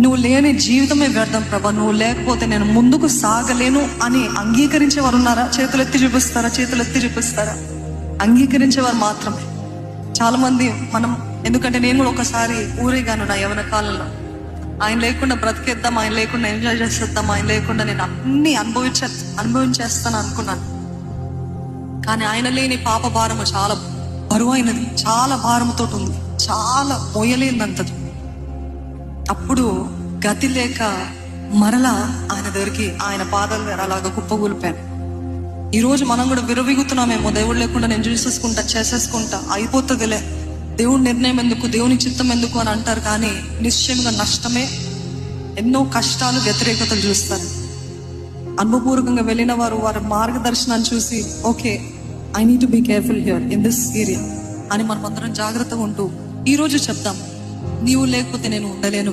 నువ్వు లేని జీవితమే వ్యర్థం ప్రభా. నువ్వు లేకపోతే నేను ముందుకు సాగలేను అని అంగీకరించేవారు ఉన్నారా? చేతులు ఎత్తి చూపిస్తారా? చేతులు ఎత్తి చూపిస్తారా? అంగీకరించేవారు మాత్రమే. చాలా మంది మనం ఎందుకంటే నేను కూడా ఒకసారి ఊరేగాను నా యవన కాలంలో. ఆయన లేకుండా బ్రతికేద్దాం ఆయన లేకుండా ఎంజాయ్ చేసేద్దాం ఆయన లేకుండా నేను అన్ని అనుభవించే అనుభవించేస్తాను అనుకున్నాను. కానీ ఆయన లేని పాప భారము చాలా బరువైనది చాలా భారముతో ఉంది చాలా మోయలేదంతది అప్పుడు గతి లేక మరలా ఆయన దగ్గరికి ఆయన పాదాల దగ్గర అలాగ కుప్పగూలిపాను ఈ రోజు మనం కూడా విరవిగుతున్నామేమో దేవుడు లేకుండా నేను చూసేసుకుంటా చేసేసుకుంటా అయిపోతుందిలే. దేవుడి నిర్ణయం ఎందుకు దేవుని చిత్తం ఎందుకు అని అంటారు కానీ నిశ్చయంగా నష్టమే ఎన్నో కష్టాలు వ్యతిరేకతలు చూస్తారు. అనుభవపూర్వకంగా వెళ్ళిన వారు వారి మార్గదర్శనాన్ని చూసి okay I need to be careful here in this area అని మనం అందరం జాగ్రత్తగా ఉంటూ ఈరోజు చెప్తాం. చెప్దాం నీవు లేకపోతే నేను ఉండలేను.